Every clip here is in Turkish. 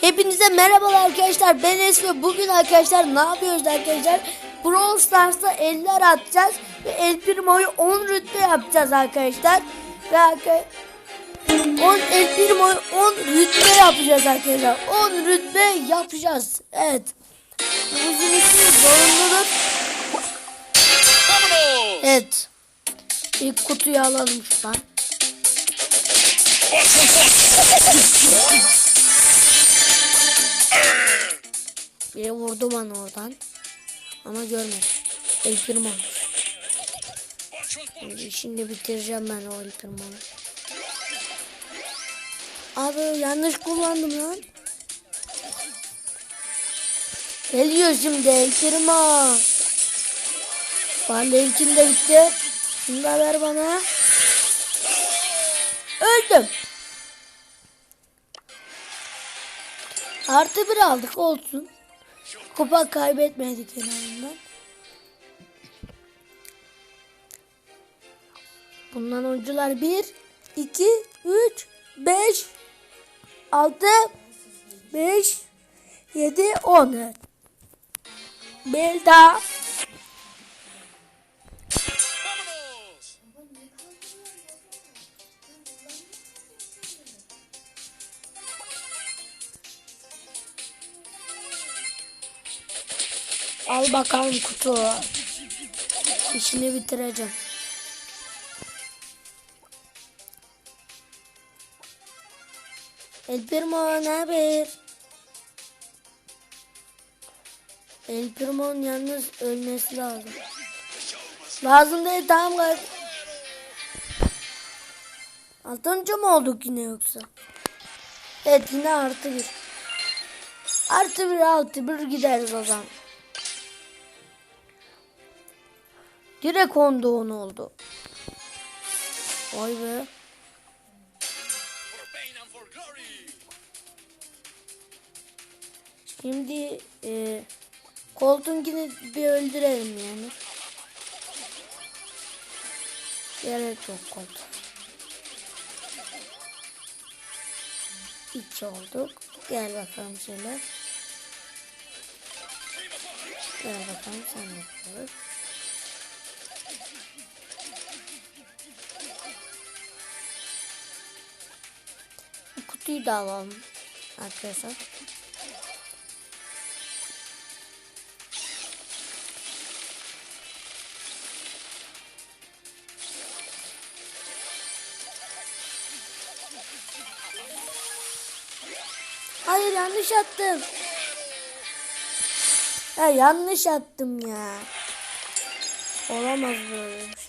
Hepinize merhabalar arkadaşlar. Ben Es ve bugün arkadaşlar ne yapıyoruz arkadaşlar? Brawl Stars'ta eller atacağız ve El Primo'yu 10 rütbe yapacağız arkadaşlar. Ve arka- 10 El Primo'yu 10 rütbe yapacağız arkadaşlar. 10 rütbe yapacağız. Evet. Bizim için zorunludur. Evet. İlk kutuyu alalım şuradan. Biri vurdu bana oradan. Ama görmedim. El Primo. Şimdi, şimdi bitireceğim ben o El Primo'yu. Abi yanlış kullandım lan. Geliyor şimdi El Primo. Barley için de bitti. Da ver bana. Öldüm. Artı bir aldık olsun. Kupa kaybetmedik en azından. Bundan oyuncular 1, 2, 3, 5, 6, 5, 7, 10. Evet. Bir Al bakalım kutu. İşini bitireceğim. El Primo ne haber? El Primo'nun yalnız ölmesi lazım. Lazım değil tamam galiba. Altıncı mı olduk yine yoksa? Evet yine artı bir. Artı bir altı bir gideriz o zaman. Direkt onda on oldu. Vay be. Şimdi e, Colton'kini bir öldürelim yani. Gerek yok Colton. İç olduk. Gel bakalım şöyle. Gel bakalım sen yapıyoruz. Kutuyu da alalım arkadaşlar. Hayır yanlış attım. Ya yanlış attım ya. Olamaz böyle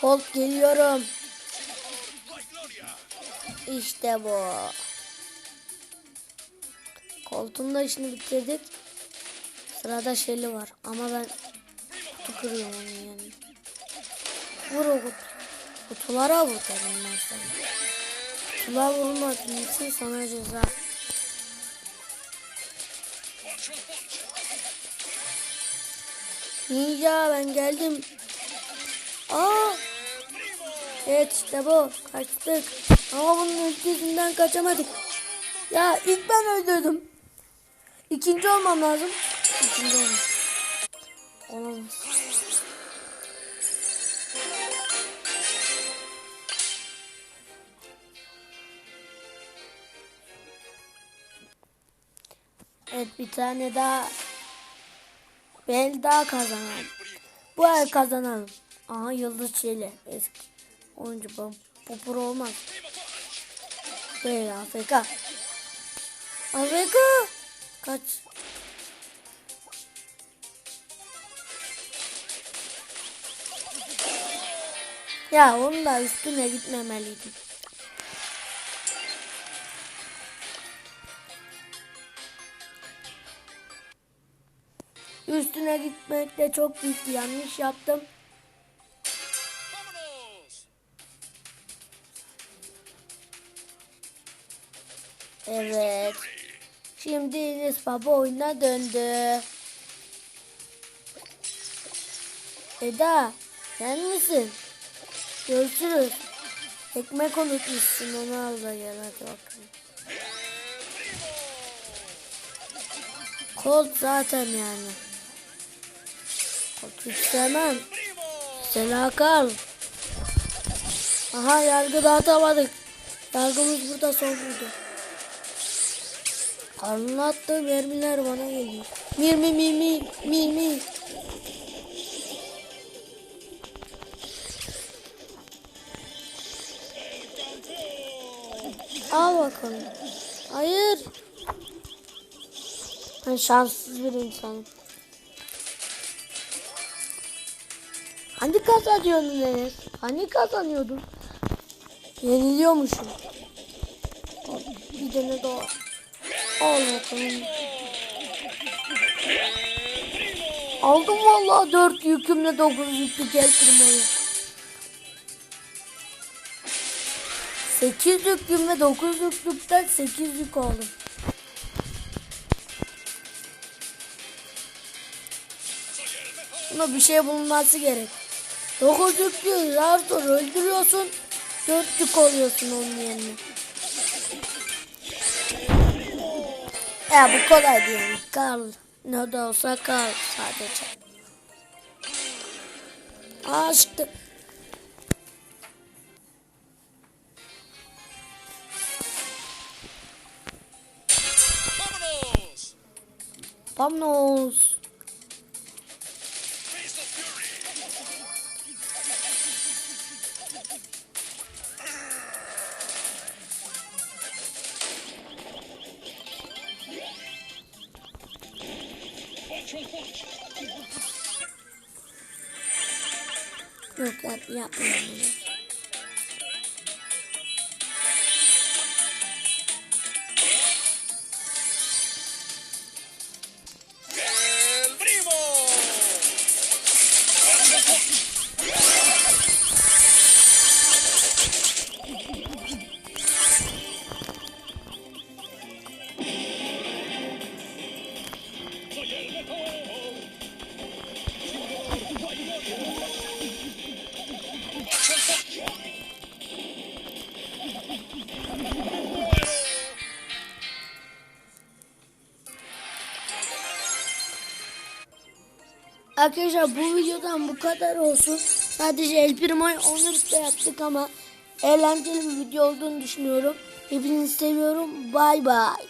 Colt geliyorum. İşte bu. Colt'un da işini bitirdik. Sırada Shelly var ama ben kutu kırıyorum onu yani. Vur o kutu. Kutulara vur dedim ben sana. Kutular vurmadığın için sana ceza. Ninja ben geldim. Evet işte bu. Kaçtık. Ama bunun ülkesinden kaçamadık. Ya ilk ben öldürdüm. İkinci olmam lazım. İkinci olmam. Olamaz. Evet bir tane daha. Bel daha kazanalım. Bu ay kazanalım. Aha Yıldız Çeli. Eski oyuncu bu. Bu pro olmaz. Değil AFK. AFK. Kaç. Ya onun da üstüne gitmemeliydim. Üstüne gitmekte çok büyük bir yanlış yaptım. Evet. Şimdi Enes Baba oyuna döndü. Eda sen misin? Görüşürüz. Ekmek unutmuşsun onu al da gel hadi bakalım. Colt zaten yani. Colt istemem. Sela kal. Aha yargı dağıtamadık. Yargımız burada son buldu. Attığı mermiler bana geliyor. Mir mi mi mi mi mi. Al bakalım. Hayır. Ben şanssız bir insanım. Hani kazanıyordun Enes? Hani kazanıyordun? Yeniliyormuşum. Bir tane daha. Al bakalım. Aldım vallahi 4 yükümle 9 yüklük el firmayı. 8 yükümle 9 yüklükten 8 yük aldım. Buna bir şey bulunması gerek. 9 yüklüyü zar zor öldürüyorsun. 4 yük oluyorsun onun yerine. Ya bu kolay değil. Kal. Ne de olsa kal sadece. Aa çıktı. Yok yap, yapmayayım Arkadaşlar bu videodan bu kadar olsun. Sadece El Primo'yu onurlukla yaptık ama eğlenceli bir video olduğunu düşünüyorum. Hepinizi seviyorum. Bay bay.